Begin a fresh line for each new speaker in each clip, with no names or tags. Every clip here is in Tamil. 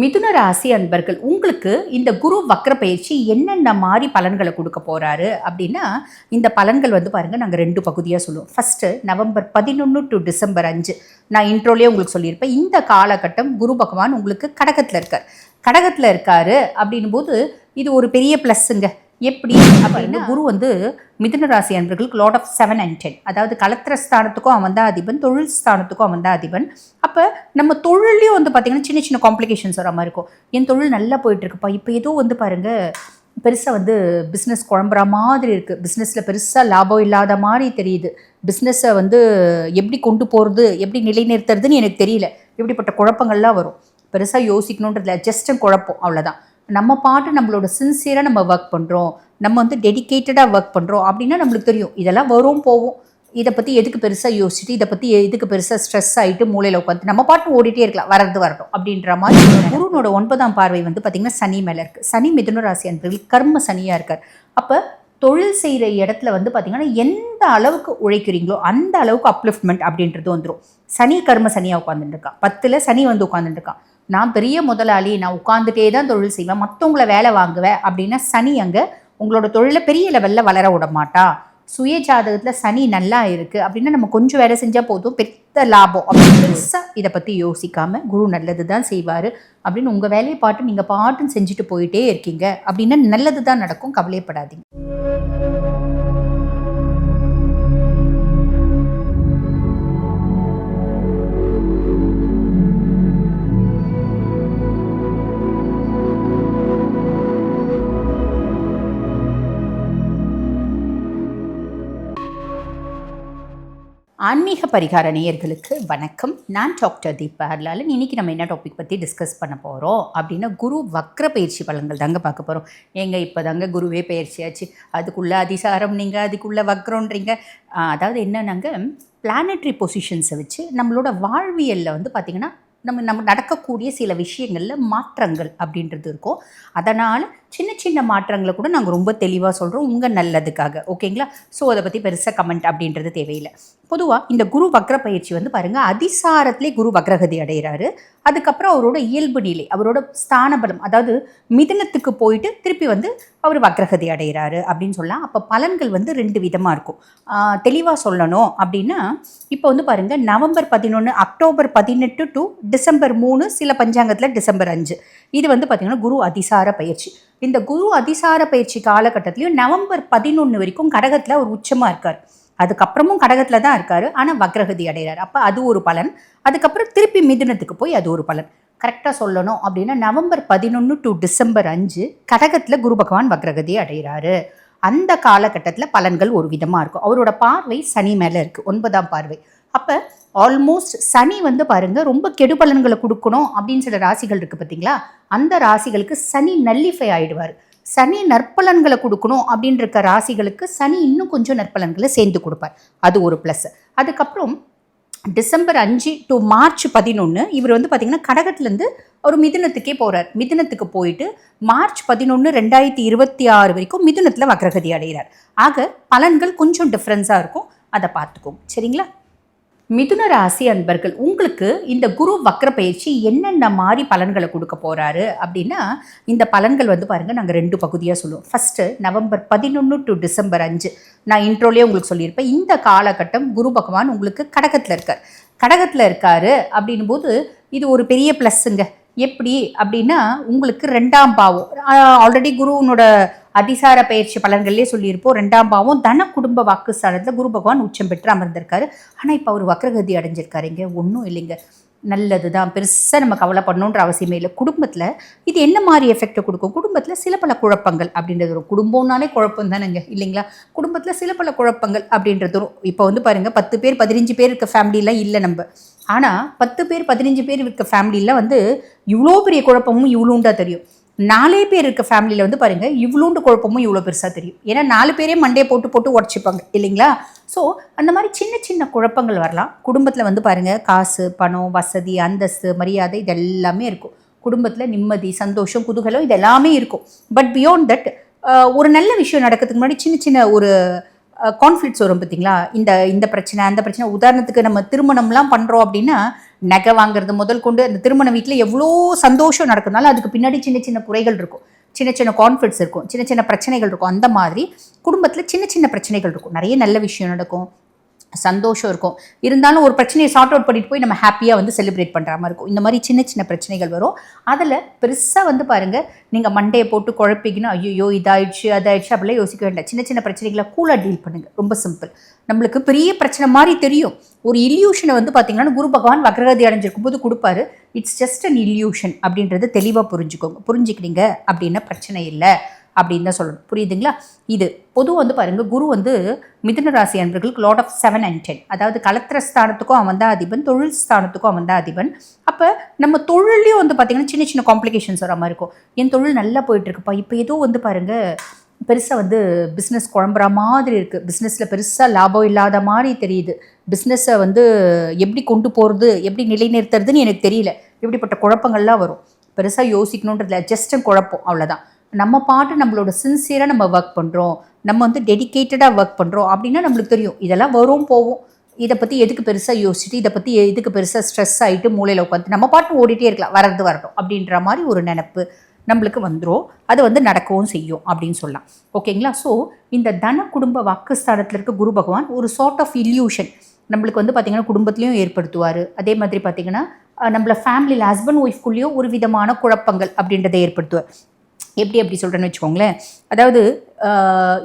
மிதுன ராசி அன்பர்கள் உங்களுக்கு இந்த குரு வக்ர பயிற்சி என்னென்ன மாதிரி பலன்களை கொடுக்க போகிறாரு அப்படின்னா இந்த பலன்கள் வந்து பாருங்கள் நாங்கள் ரெண்டு பகுதியாக சொல்லுவோம். ஃபஸ்ட்டு நவம்பர் பதினொன்று டு டிசம்பர் அஞ்சு. நான் இன்ட்ரோலேயே உங்களுக்கு சொல்லியிருப்பேன். இந்த காலகட்டம் குரு பகவான் உங்களுக்கு கடகத்தில் இருக்கார். கடகத்தில் இருக்காரு அப்படின் போது இது ஒரு பெரிய ப்ளஸ்ஸுங்க எப்படி அப்படின்னா குரு வந்து மிதுன ராசி அன்பர்களுக்கு lord of seven and ten அதாவது கலத்திர ஸ்தானத்துக்கும் அவன் தான் அதிபன் தொழில் ஸ்தானத்துக்கும் அவன் தான் அதிபன். அப்போ நம்ம தொழிலையும் வந்து பார்த்திங்கன்னா சின்ன சின்ன காம்ப்ளிகேஷன்ஸ் வர மாதிரி இருக்கும். என் தொழில் நல்லா போயிட்டுருக்குப்பா. இப்போ ஏதோ வந்து பாருங்கள் பெருசாக வந்து பிஸ்னஸ் குழம்புற மாதிரி இருக்குது பிஸ்னஸில் பெருசாக லாபம் இல்லாத மாதிரி தெரியுது. பிஸ்னஸை வந்து எப்படி கொண்டு போகிறது எப்படி நிலைநிறுத்துறதுன்னு எனக்கு தெரியல. இப்படிப்பட்ட குழப்பங்கள்லாம் வரும். பெருசாக யோசிக்கணுன்றதுல ஜஸ்ட் குழப்பம். அவ்வளோதான் நம்ம பாட்டு நம்மளோட சின்சியராக நம்ம ஒர்க் பண்ணுறோம் நம்ம வந்து டெடிக்கேட்டடாக ஒர்க் பண்ணுறோம் அப்படின்னா நம்மளுக்கு தெரியும். இதெல்லாம் வரும் போகும். இதை பற்றி எதுக்கு பெருசாக யோசிச்சுட்டு இதை பற்றி எதுக்கு பெருசாக ஸ்ட்ரெஸ் ஆகிட்டு மூளையில் உட்காந்து நம்ம பாட்டு ஓடிட்டே இருக்கலாம். வரது வரட்டும் அப்படின்ற மாதிரி குருனோட ஒன்பதாம் பார்வை வந்து பார்த்திங்கன்னா சனி மேலே இருக்குது சனி மிதுன ராசி அன்பர்கள் கர்ம சனியாக இருக்கார். அப்போ தொழில் செய்கிற இடத்துல வந்து பார்த்திங்கன்னா எந்த அளவுக்கு உழைக்கிறீங்களோ அந்த அளவுக்கு அப்லிஃப்ட்மெண்ட் அப்படின்றது வந்துடும் சனி கர்ம சனியாக உட்காந்துட்டுருக்கான் பத்தில் சனி வந்து உட்காந்துட்டுருக்கான் நான் பெரிய முதலாளி நான் உட்காந்துட்டே தான் தொழில் செய்வேன் மற்றவங்கள வேலை வாங்குவேன் அப்படின்னா சனி அங்கே உங்களோட தொழிலை பெரிய லெவலில் வளர விட மாட்டா. சுய ஜாதகத்தில் சனி நல்லா இருக்குது அப்படின்னா நம்ம கொஞ்சம் வேலை செஞ்சால் போதும் பெத்த லாபம் அப்படின்னு பெருசாக இதை பற்றி யோசிக்காமல் குரு நல்லது தான் செய்வார் அப்படின்னு உங்கள் வேலையை பாட்டு நீங்கள் பாட்டுன்னு செஞ்சுட்டு போயிட்டே இருக்கீங்க அப்படின்னா நல்லது தான் நடக்கும் கவலையப்படாதீங்க. ஆன்மீக பரிகார நேயர்களுக்கு வணக்கம். நான் டாக்டர் தீபா ஹர்லாலன். இன்னைக்கு நம்ம என்ன டாபிக் பற்றி டிஸ்கஸ் பண்ண போகிறோம் அப்படின்னா குரு வக்ர பயிற்சி பலன்கள் தாங்க பார்க்க போகிறோம் ஏங்க இப்போ தாங்க குருவே பயிற்சியாச்சு அதுக்குள்ளே அதிசாரம் நீங்கள் அதுக்குள்ளே வக்ரோன்றீங்க அதாவது என்னன்னாங்க பிளானட்ரி பொசிஷன்ஸை வச்சு நம்மளோட வாழ்வியலில் வந்து பார்த்திங்கன்னா நம்ம நம்ம நடக்கக்கூடிய சில விஷயங்களில் மாற்றங்கள் அப்படின்றது இருக்கும். அதனால் சின்ன சின்ன மாற்றங்களை கூட நாங்கள் ரொம்ப தெளிவாக சொல்கிறோம் உங்கள் நல்லதுக்காக. ஓகேங்களா? ஸோ அதை பற்றி பெருசாக கமெண்ட் அப்படின்றது தேவையில்லை. பொதுவாக இந்த குரு வக்ர பயிற்சி வந்து பாருங்கள் அதிசாரத்திலே குரு வக்ரகதி அடைகிறாரு. அதுக்கப்புறம் அவரோட இயல்பு நிலை அவரோட ஸ்தான பலம் அதாவது மிதனத்துக்கு போயிட்டு திருப்பி வந்து அவர் வக்ரகதி அடைகிறாரு அப்படின்னு சொல்லலாம். அப்போ பலன்கள் வந்து ரெண்டு விதமாக இருக்கும். தெளிவாக சொல்லணும் அப்படின்னா இப்போ வந்து பாருங்கள் நவம்பர் பதினொன்று அக்டோபர் பதினெட்டு டு டிசம்பர் மூணு சில பஞ்சாங்கத்தில் டிசம்பர் அஞ்சு. இது வந்து பார்த்திங்கன்னா குரு அதிசார பயிற்சி. இந்த குரு அதிசார பயிற்சி காலகட்டத்திலையும் நவம்பர் பதினொன்று வரைக்கும் கடகத்தில் ஒரு உச்சமாக இருக்கார். அதுக்கப்புறமும் கடகத்தில் தான் இருக்கார். ஆனால் வக்ரகதி அடைகிறார் அப்போ அது ஒரு பலன். அதுக்கப்புறம் திருப்பி மிதுனத்துக்கு போய் அது ஒரு பலன். கரெக்டாக சொல்லணும் அப்படின்னா நவம்பர் பதினொன்று டு டிசம்பர் அஞ்சு கடகத்தில் குரு பகவான் வக்ரகதி அடைகிறாரு அந்த காலகட்டத்தில் பலன்கள் ஒரு விதமாக இருக்கும். அவரோட பார்வை சனி மேலே இருக்குது ஒன்பதாம் பார்வை. அப்போ ஆல்மோஸ்ட் சனி வந்து பாருங்கள் ரொம்ப கெடு பலன்களை கொடுக்கணும் அப்படின்னு சில ராசிகள் இருக்குது பார்த்தீங்களா அந்த ராசிகளுக்கு சனி நல்லிஃபை ஆகிடுவார் சனி நற்பலன்களை கொடுக்கணும் அப்படின்ற ராசிகளுக்கு சனி இன்னும் கொஞ்சம் நற்பலன்களை சேர்ந்து கொடுப்பார். அது ஒரு ப்ளஸ் அதுக்கப்புறம் டிசம்பர் அஞ்சு டு மார்ச் பதினொன்று இவர் வந்து பார்த்திங்கன்னா கடகத்துலேருந்து ஒரு மிதுனத்துக்கே போகிறார் மிதுனத்துக்கு போயிட்டு மார்ச் பதினொன்று ரெண்டாயிரத்தி இருபத்தி ஆறு வரைக்கும் மிதுனத்தில் வக்ரகதி அடைகிறார். ஆக பலன்கள் கொஞ்சம் டிஃப்ரென்ஸாக இருக்கும். அதை பார்த்துக்கோங்க சரிங்களா? மிதுன ராசி அன்பர்கள் உங்களுக்கு இந்த குரு வக்ர பயிற்சி என்னென்ன மாதிரி பலன்களை கொடுக்க போகிறாரு அப்படின்னா இந்த பலன்கள் வந்து பாருங்கள் நாங்கள் ரெண்டு பகுதியாக சொல்லுவோம். ஃபஸ்ட்டு நவம்பர் பதினொன்று டு டிசம்பர் அஞ்சு. நான் இன்ட்ரோலேயே உங்களுக்கு சொல்லியிருப்பேன். இந்த காலகட்டம் குரு பகவான் உங்களுக்கு கடகத்தில் இருக்கார். கடகத்தில் இருக்காரு அப்படின் போது இது ஒரு பெரிய ப்ளஸ்ஸுங்க எப்படி அப்படின்னா உங்களுக்கு ரெண்டாம் பாவம். ஆல்ரெடி குருவனோட அதிசார பயிற்சி பலன்கள்லேயே சொல்லியிருப்போம். ரெண்டாம் பாவம் தன குடும்ப வாக்குஸ்தானத்தில் குரு பகவான் உச்சம் பெற்று அமர்ந்திருக்காரு. ஆனால் இப்போ அவர் வக்ரகதி அடைஞ்சிருக்காருங்க ஒன்றும் இல்லைங்க. நல்லது தான் பெருசாக நம்ம கவலைப்படணுன்ற அவசியமே இல்லை. குடும்பத்தில் இது என்ன மாதிரி எஃபெக்டை கொடுக்கும்? குடும்பத்தில் சில பல குழப்பங்கள் அப்படின்றது வரும். குடும்பம்னாலே குழப்பம் தானேங்க இல்லைங்களா? குடும்பத்தில் சில பல குழப்பங்கள் அப்படின்றது வரும். இப்போ வந்து பாருங்கள் பத்து பேர் பதினஞ்சு பேர் இருக்க ஃபேமிலிலாம் இல்லை நம்ம. ஆனால் பத்து பேர் பதினஞ்சு பேர் இருக்க ஃபேமிலியில் வந்து இவ்வளோ பெரிய குழப்பமும் இவ்வளோண்டா தெரியும். நாலே பேர் இருக்க ஃபேமிலியில் வந்து பாருங்கள் இவ்வளோண்டு குழப்பமும் இவ்வளோ பெருசாக தெரியும். ஏன்னா நாலு பேரே மண்டையை போட்டு போட்டு உடச்சிப்பாங்க இல்லைங்களா? ஸோ அந்த மாதிரி சின்ன சின்ன குழப்பங்கள் வரலாம். குடும்பத்தில் வந்து பாருங்கள் காசு பணம் வசதி அந்தஸ்து மரியாதை இது எல்லாமே இருக்கும். குடும்பத்தில் நிம்மதி சந்தோஷம் குதூகலம் இது எல்லாமே இருக்கும் பட் பியாண்ட் தட் ஒரு நல்ல விஷயம் நடக்கிறதுக்கு முன்னாடி சின்ன சின்ன ஒரு கான்ஃப்ளிக்ஸ் வரும் பார்த்தீங்களா இந்த இந்த பிரச்சனை அந்த பிரச்சனை. உதாரணத்துக்கு நம்ம திருமணம்லாம் பண்ணுறோம் அப்படின்னா நகை வாங்குறது முதல் கொண்டு அந்த திருமண வீட்டில் எவ்வளோ சந்தோஷம் நடக்கிறதுனால அதுக்கு பின்னாடி சின்ன சின்ன குறைகள் இருக்கும். சின்ன சின்ன கான்ஃப்ளிக்ஸ் இருக்கும். சின்ன சின்ன பிரச்சனைகள் இருக்கும். அந்த மாதிரி குடும்பத்தில் சின்ன சின்ன பிரச்சனைகள் இருக்கும். நிறைய நல்ல விஷயம் நடக்கும். சந்தோஷம் இருக்கும். இருந்தாலும் ஒரு பிரச்சனையை சார்ட் அவுட் பண்ணிட்டு போய் நம்ம ஹாப்பியாக வந்து செலிப்ரேட் பண்ணுற மாதிரி இருக்கும். இந்த மாதிரி சின்ன சின்ன பிரச்சனைகள் வரும். அதில் பெருசாக வந்து பாருங்கள் நீங்கள் மண்டையை போட்டு குழப்பிக்கினா ஐயோ இதாயிடுச்சு அதாயிடுச்சு அப்படிலாம் யோசிக்க வேண்டாம். சின்ன சின்ன பிரச்சனைகளை கூலாக டீல் பண்ணுங்கள் ரொம்ப சிம்பிள் நம்மளுக்கு பெரிய பிரச்சனை மாதிரி தெரியும். ஒரு இல்யூஷனை வந்து பார்த்தீங்கன்னா குரு பகவான் வக்ரகதி அடைஞ்சிருக்கும் போது கொடுப்பாரு. இட்ஸ் ஜஸ்ட் அன் இல்யூஷன் அப்படின்றது தெளிவாக புரிஞ்சுக்கோங்க. புரிஞ்சுக்கிறீங்க அப்படின்னா பிரச்சனை இல்லை. அப்படின்னு தான் சொல்லணும். புரியுதுங்களா? இது பொதுவாக வந்து பாருங்கள் குரு வந்து மிதுன ராசி அன்பர்களுக்கு lord of seven and ten அதாவது கலத்திர ஸ்தானத்துக்கும் அவன் தான் அதிபன் தொழில் ஸ்தானத்துக்கும் அவன் தான் அதிபன். அப்போ நம்ம தொழிலையும் வந்து பார்த்திங்கன்னா சின்ன சின்ன காம்ப்ளிகேஷன்ஸ் வர மாதிரி இருக்கும். என் தொழில் நல்லா போயிட்டுருக்குப்பா. இப்போ ஏதோ வந்து பாருங்கள் பெருசாக வந்து பிஸ்னஸ் குழம்புற மாதிரி இருக்குது பிஸ்னஸில் பெருசாக லாபம் இல்லாத மாதிரி தெரியுது. பிஸ்னஸை வந்து எப்படி கொண்டு போகிறது எப்படி நிலைநிறுத்துறதுன்னு எனக்கு தெரியல. இப்படிப்பட்ட குழப்பங்கள்லாம் வரும். பெருசாக யோசிக்கணுன்றதுல ஜஸ்ட் குழப்பம் அவ்வளோதான் நம்ம பாட்டு நம்மளோட சின்சியராக நம்ம ஒர்க் பண்ணுறோம் நம்ம வந்து டெடிக்கேட்டடாக ஒர்க் பண்ணுறோம் அப்படின்னா நம்மளுக்கு தெரியும். இதெல்லாம் வரும் போகும். இதை பற்றி எதுக்கு பெருசாக யோசிச்சுட்டு இதை பற்றி எதுக்கு பெருசாக ஸ்ட்ரெஸ் ஆகிட்டு மூளையில் உட்காந்து நம்ம பாட்டு ஓடிட்டே இருக்கலாம். வரது வரட்டும் அப்படின்ற மாதிரி ஒரு நினப்பு நம்மளுக்கு வந்துடும் அது வந்து நடக்கவும் செய்யும் அப்படின்னு சொல்லலாம். ஓகேங்களா? ஸோ இந்த தன குடும்ப வாக்குஸ்தானத்தில் இருக்க குரு பகவான் ஒரு சார்ட் ஆஃப் இல்யூஷன் நம்மளுக்கு வந்து பார்த்திங்கன்னா குடும்பத்துலேயும் ஏற்படுத்துவார். அதே மாதிரி பார்த்திங்கன்னா நம்மள ஃபேமிலியில் ஹஸ்பண்ட் ஒய்ஃப்குள்ளேயும் ஒரு விதமான குழப்பங்கள் அப்படின்றத ஏற்படுத்துவார். எப்படி அப்படி சொல்கிறேன்னு வச்சுக்கோங்களேன். அதாவது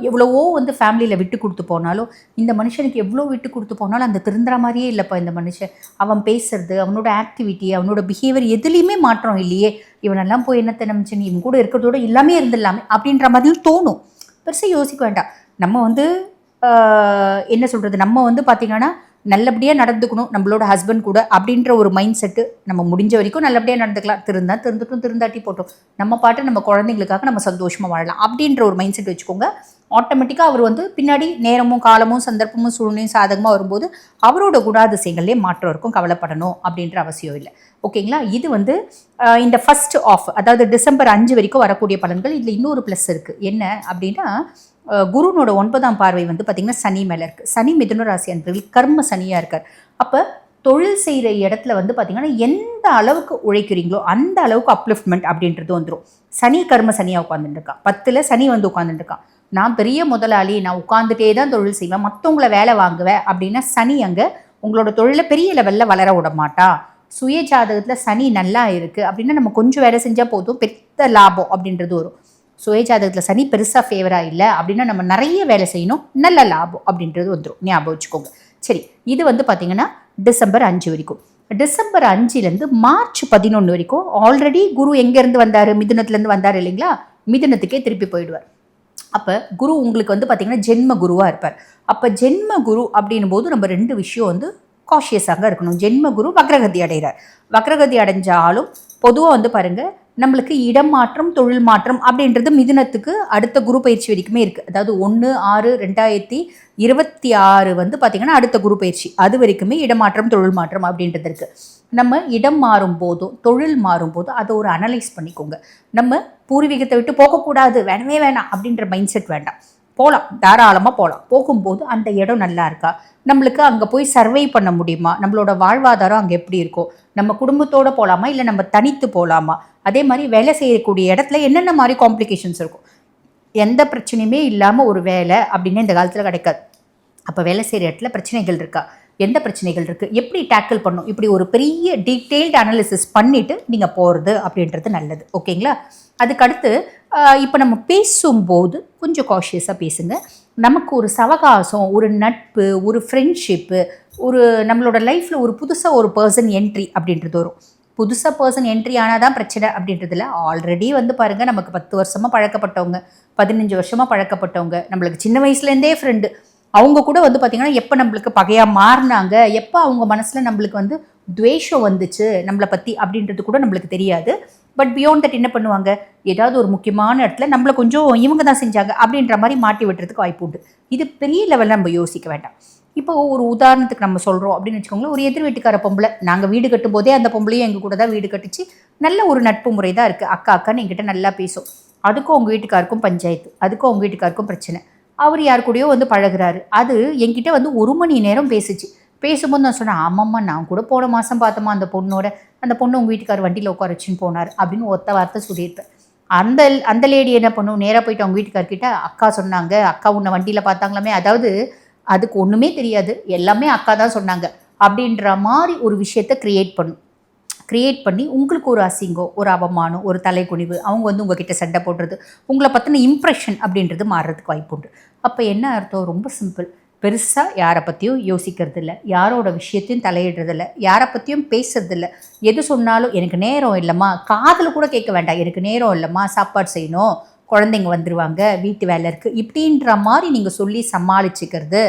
எவ்வளவோ வந்து ஃபேமிலியில் விட்டு கொடுத்து போனாலும் இந்த மனுஷனுக்கு எவ்வளோ விட்டு கொடுத்து போனாலும் அந்த திருந்துற மாதிரியே இல்லைப்பா இந்த மனுஷன். அவன் பேசுறது அவனோட ஆக்டிவிட்டி அவனோட பிஹேவியர் எதுலேயுமே மாற்றம் இல்லையே. இவனெல்லாம் போய் என்னத்தை நினச்சின்னு இவன் கூட இருக்கிறதோட எல்லாமே இருந்துடலாமே அப்படின்ற மாதிரியும் தோணும். பெருசாக யோசிக்க வேண்டாம். நம்ம வந்து என்ன சொல்கிறது நம்ம வந்து பார்த்திங்கன்னா நல்லபடியாக நடந்துக்கணும் நம்மளோட ஹஸ்பண்ட் கூட அப்படின்ற ஒரு மைண்ட் செட்டு நம்ம முடிஞ்ச வரைக்கும் நல்லபடியாக நடந்துக்கலாம். திருந்தா திருந்துட்டும் திருந்தாட்டி போட்டோம். நம்ம பாட்டு நம்ம குழந்தைங்களுக்காக நம்ம சந்தோஷமாக வாழலாம். அப்படின்ற ஒரு மைண்ட் செட் வச்சுக்கோங்க. ஆட்டோமேட்டிக்காக அவர் வந்து பின்னாடி நேரமும் காலமும் சந்தர்ப்பமும் சூழ்நிலையும் சாதகமாக வரும்போது அவரோட குணாதிசயங்கள்லேயே மாற்றம் இருக்கும். கவலைப்படணும் அப்படின்ற அவசியம் இல்லை. ஓகேங்களா? இது வந்து இந்த ஃபஸ்ட் ஆஃப் அதாவது டிசம்பர் அஞ்சு வரைக்கும் வரக்கூடிய பலன்கள் இதில் இன்னொரு ப்ளஸ் இருக்குது என்ன அப்படின்னா குருனோட ஒன்பதாம் பார்வை வந்து பார்த்திங்கன்னா சனி மேலே இருக்குது சனி மிதுன ராசி அன்பர்கள் கர்ம சனியாக இருக்கார். அப்போ தொழில் செய்கிற இடத்துல வந்து பார்த்திங்கன்னா எந்த அளவுக்கு உழைக்கிறீங்களோ அந்த அளவுக்கு அப்லிஃப்ட்மெண்ட் அப்படின்றது வந்துடும் சனி கர்ம சனியாக உட்காந்துட்டுருக்கான் பத்தில் சனி வந்து உட்காந்துட்டுருக்கான் நான் பெரிய முதலாளி நான் உட்காந்துட்டே தான் தொழில் செய்வேன். மற்றவங்கள வேலை வாங்குவேன் அப்படின்னா சனி அங்கே உங்களோட தொழிலை பெரிய லெவலில் வளர விட மாட்டா. சுய ஜாதகத்தில் சனி நல்லா இருக்குது அப்படின்னா நம்ம கொஞ்சம் வேலை செஞ்சால் போதும். பெத்த லாபம் அப்படின்றது வரும். சுயஜாதகத்தில் சனி பெருசாக ஃபேவராக இல்லை அப்படின்னா நம்ம நிறைய வேலை செய்யணும். நல்ல லாபம் அப்படின்றது வந்துடும் ஞாபகம் வச்சுக்கோங்க. சரி இது வந்து பார்த்திங்கன்னா டிசம்பர் அஞ்சு வரைக்கும். டிசம்பர் அஞ்சுலேருந்து மார்ச் பதினொன்று வரைக்கும் ஆல்ரெடி குரு எங்கேருந்து வந்தார்? மிதுனத்துலேருந்து வந்தார் இல்லைங்களா? மிதுனத்துக்கே திருப்பி போயிடுவார். அப்போ குரு உங்களுக்கு வந்து பார்த்திங்கன்னா ஜென்ம குருவாக இருப்பார். அப்போ ஜென்ம குரு அப்படின்னும் போது நம்ம ரெண்டு விஷயம் வந்து காஷியஸாக இருக்கணும். ஜென்ம குரு வக்ரகதி அடைகிறார் வக்ரகதி அடைஞ்சாலும் பொதுவாக வந்து பாருங்கள் நம்மளுக்கு இடம் மாற்றம் தொழில் மாற்றம் அப்படின்றது மிதுனத்துக்கு அடுத்த குரு பயிற்சி வரைக்குமே இருக்குது அதாவது ஒன்று ஆறு ரெண்டாயிரத்தி இருபத்தி ஆறு வந்து பார்த்திங்கன்னா அடுத்த குரு பயிற்சி. அது வரைக்குமே இடமாற்றம் தொழில் மாற்றம் அப்படின்றது இருக்குது நம்ம இடம் மாறும் போதும் தொழில் மாறும் போதும் அதை ஒரு அனலைஸ் பண்ணிக்கோங்க. நம்ம பூர்வீகத்தை விட்டு போகக்கூடாது. வேணவே வேணாம் அப்படின்ற மைண்ட் செட் வேண்டாம். போகலாம் தாராளமாக போகலாம் போகும்போது அந்த இடம் நல்லா இருக்கா? நம்மளுக்கு அங்கே போய் சர்வை பண்ண முடியுமா? நம்மளோட வாழ்வாதாரம் அங்கே எப்படி இருக்கும் நம்ம குடும்பத்தோடு போகலாமா இல்லை நம்ம தனித்து போகலாமா அதே மாதிரி வேலை செய்யக்கூடிய இடத்துல என்னென்ன மாதிரி காம்ப்ளிகேஷன்ஸ் இருக்கும்? எந்த பிரச்சனையுமே இல்லாமல் ஒரு வேலை அப்படின்னு இந்த காலத்தில் கிடைக்காது. அப்போ வேலை செய்கிற இடத்துல பிரச்சனைகள் இருக்கா? எந்த பிரச்சனைகள் இருக்குது எப்படி டேக்கிள் பண்ணும் இப்படி ஒரு பெரிய டீட்டெயில்டு அனாலிசிஸ் பண்ணிவிட்டு நீங்கள் போகிறது அப்படின்றது நல்லது. ஓகேங்களா அதுக்கடுத்து இப்போ நம்ம பேசும்போது கொஞ்சம் காஷியஸாக பேசுங்க. நமக்கு ஒரு சவகாசம் ஒரு நட்பு ஒரு ஃப்ரெண்ட்ஷிப்பு ஒரு நம்மளோட லைஃப்பில் ஒரு புதுசாக ஒரு பர்சன் என்ட்ரி அப்படின்றது வரும். புதுசாக பர்சன் என்ட்ரி ஆனால் தான் பிரச்சனை அப்படின்றதுல ஆல்ரெடி வந்து பாருங்கள் நமக்கு பத்து வருஷமாக பழக்கப்பட்டவங்க பதினஞ்சு வருஷமாக பழக்கப்பட்டவங்க நம்மளுக்கு சின்ன வயசுலேருந்தே ஃப்ரெண்டு அவங்க கூட வந்து பார்த்திங்கன்னா எப்போ நம்மளுக்கு பகையாக மாறினாங்க எப்போ அவங்க மனசில் நம்மளுக்கு வந்து துவேஷம் வந்துச்சு நம்மளை பற்றி அப்படின்றது கூட நம்மளுக்கு தெரியாது. பட் பியாண்ட் தட் என்ன பண்ணுவாங்க? ஏதாவது ஒரு முக்கியமான இடத்துல நம்மளை கொஞ்சம் இவங்க தான் செஞ்சாங்க அப்படின்ற மாதிரி மாட்டி விட்டுறதுக்கு வாய்ப்பு உண்டு. இது பெரிய லெவலில் நம்ம யோசிக்க வேண்டாம். இப்போ ஒரு உதாரணத்துக்கு நம்ம சொல்கிறோம் அப்படின்னு வச்சுக்கோங்களேன் ஒரு எதிர் வீட்டுக்கார பொம்பளை நாங்கள் வீடு கட்டும் போதே அந்த பொம்பளையும் எங்கள் கூட தான் வீடு கட்டிச்சு. நல்ல ஒரு நட்பு முறை தான் இருக்குது அக்கா அக்கான்னு எங்கிட்ட நல்லா பேசும். அதுக்கும் உங்கள் வீட்டுக்காருக்கும் பஞ்சாயத்து அதுக்கும் உங்கள் வீட்டுக்காருக்கும் பிரச்சனை. அவர் யார் கூடயோ வந்து பழகுறாரு. அது என்கிட்ட வந்து ஒரு மணி நேரம் பேசிச்சு. பேசும்போது நான் சொன்னேன் ஆமாம்மா நான் கூட போன மாதம் பார்த்தோமா அந்த பொண்ணோட அந்த பொண்ணு உங்கள் வீட்டுக்கார் வண்டியில் உட்கார வச்சுன்னு போனார் அப்படின்னு ஒத்த வார்த்தை சொல்லியிருப்பேன். அந்த அந்த லேடி என்ன பண்ணும் நேராக போயிட்டு அவங்க வீட்டுக்கார்கிட்ட அக்கா சொன்னாங்க அக்கா உன்னை வண்டியில் பார்த்தாங்களாமே அதாவது அதுக்கு ஒன்றுமே தெரியாது எல்லாமே அக்கா தான் சொன்னாங்க அப்படின்ற மாதிரி ஒரு விஷயத்த க்ரியேட் பண்ணும் க்ரியேட் பண்ணி உங்களுக்கு ஒரு அசிங்கம் ஒரு அவமானம் ஒரு தலைக்குனிவு அவங்க வந்து உங்ககிட்ட சண்டை போடுறது உங்களை பற்றின இம்ப்ரெஷன் அப்படின்றது மாறுறதுக்கு வாய்ப்பு உண்டு. அப்போ என்ன அர்த்தம்? ரொம்ப சிம்பிள் பெருசாக யாரை பற்றியும் யோசிக்கிறதில்ல. யாரோட விஷயத்தையும் தலையிடுறதில்ல. யாரை பற்றியும் பேசுறதில்ல. எது சொன்னாலும் எனக்கு நேரம் இல்லைம்மா காதில் கூட கேட்க வேண்டாம். எனக்கு நேரம் இல்லைம்மா சாப்பாடு செய்யணும் குழந்தைங்க வந்துடுவாங்க வீட்டு வேலை இருக்குது இப்படின்ற மாதிரி நீங்கள் சொல்லி சமாளிச்சுக்கிறது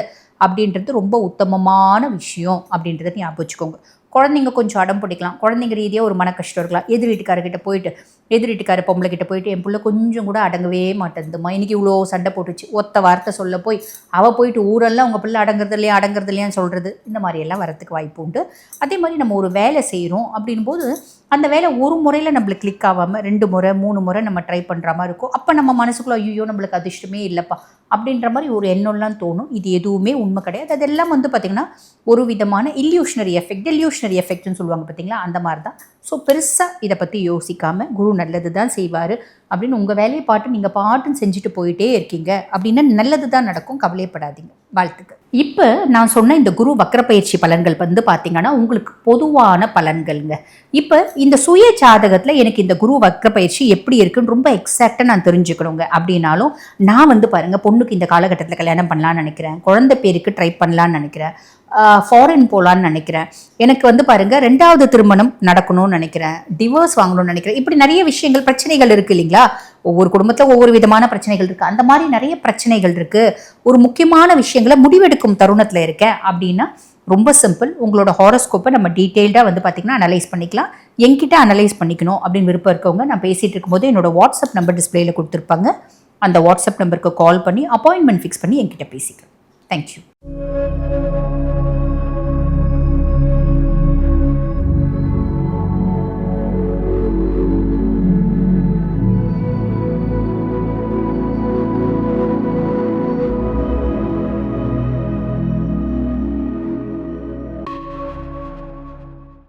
அப்படின்றது ரொம்ப உத்தமமான விஷயம் அப்படின்றத ஞாபகம் வச்சுக்கோங்க. குழந்தைங்க கொஞ்சம் அடம் பிடிக்கலாம். குழந்தைங்க ரீதியாக ஒரு மன கஷ்டம் இருக்கலாம். எதிர் வீட்டுக்காரர்கிட்ட போயிட்டு எதிர் பொம்பளை கிட்ட போயிட்டு என் பிள்ளை கொஞ்சம் கூட அடங்கவே மாட்டேங்குதுமா இன்றைக்கி இவ்வளோ சண்டை போட்டுச்சு. ஒத்த வார்த்தை சொல்ல போய் அவள் போயிட்டு ஊரெல்லாம் உங்கள் பிள்ளை அடங்குறது இல்லையா அடங்குறது இல்லையான்னு சொல்கிறது இந்த மாதிரியெல்லாம் வரத்துக்கு வாய்ப்பு உண்டு. அதே மாதிரி நம்ம ஒரு வேலை செய்கிறோம் அப்படின் போது அந்த வேலை ஒரு முறையில் நம்மளுக்கு கிளிக் ஆகாமல் ரெண்டு முறை மூணு முறை நம்ம ட்ரை பண்ணுற மாதிரி இருக்கும். அப்போ நம்ம மனசுக்குள்ளே ஐயோ நம்மளுக்கு அதிர்ஷ்டமே இல்லைப்பா அப்படின்ற மாதிரி ஒரு எண்ணம்லாம் தோணும். இது எதுவுமே உண்மை கிடையாது. அதெல்லாம் வந்து பார்த்திங்கன்னா ஒரு விதமான இல்யூஷனரி எஃபெக்ட் டெல்யூஷனரி எஃபெக்ட்னு சொல்லுவாங்க பார்த்தீங்களா அந்த மாதிரி தான். ஸோ பெருசாக இதை பற்றி யோசிக்காமல் குரு நல்லது தான் செய்வார். அப்படின்னு உங்கள் வேலையை பாட்டு நீங்கள் பாட்டுன்னு செஞ்சுட்டு போயிட்டே இருக்கீங்க. அப்படின்னா நல்லது தான் நடக்கும். கவலைப்படாதீங்க வாழ்த்துக்கு இப்போ நான் சொன்ன இந்த குரு வக்ர பயிற்சி பலன்கள் வந்து பார்த்தீங்கன்னா உங்களுக்கு பொதுவான பலன்கள்ங்க. இப்போ இந்த சுய ஜாதகத்தில் எனக்கு இந்த குரு வக்ர பயிற்சி எப்படி இருக்குன்னு ரொம்ப எக்ஸாக்டாக நான் தெரிஞ்சுக்கணுங்க. அப்படின்னாலும் நான் வந்து பாருங்கள் பொண்ணுக்கு இந்த காலகட்டத்தில் கல்யாணம் பண்ணலான்னு நினைக்கிறேன். குழந்தை பேருக்கு ட்ரை பண்ணலான்னு நினைக்கிறேன். ஃபாரின் போகலான்னு நினைக்கிறேன். எனக்கு வந்து பாருங்கள் ரெண்டாவது திருமணம் நடக்கணும்னு நினைக்கிறேன். டிவோர்ஸ் வாங்கணும்னு நினைக்கிறேன். இப்படி நிறைய விஷயங்கள் பிரச்சனைகள் இருக்குது இல்லைங்களா? ஒவ்வொரு குடும்பத்தில் ஒவ்வொரு விதமான பிரச்சனைகள் இருக்குது அந்த மாதிரி நிறைய பிரச்சனைகள் இருக்குது ஒரு முக்கியமான விஷயங்களை முடிவெடுக்கும் தருணத்தில் இருக்கேன் அப்படின்னா ரொம்ப சிம்பிள் உங்களோட ஹாரோஸ்கோப்பை நம்ம டீட்டெயில்டாக வந்து பார்த்திங்கன்னா அனலைஸ் பண்ணிக்கலாம். என்கிட்ட அனலைஸ் பண்ணிக்கணும் அப்படின்னு விருப்பம் இருக்கவங்க நான் பேசிகிட்டு இருக்கும்போது என்னோட வாட்ஸ்அப் நம்பர் டிஸ்பிளேயில் கொடுத்துருப்பாங்க. அந்த வாட்ஸ்அப் நம்பருக்கு கால் பண்ணி அப்பாயின்மெண்ட் ஃபிக்ஸ் பண்ணி என்கிட்ட பேசிக்கலாம். தேங்க்யூ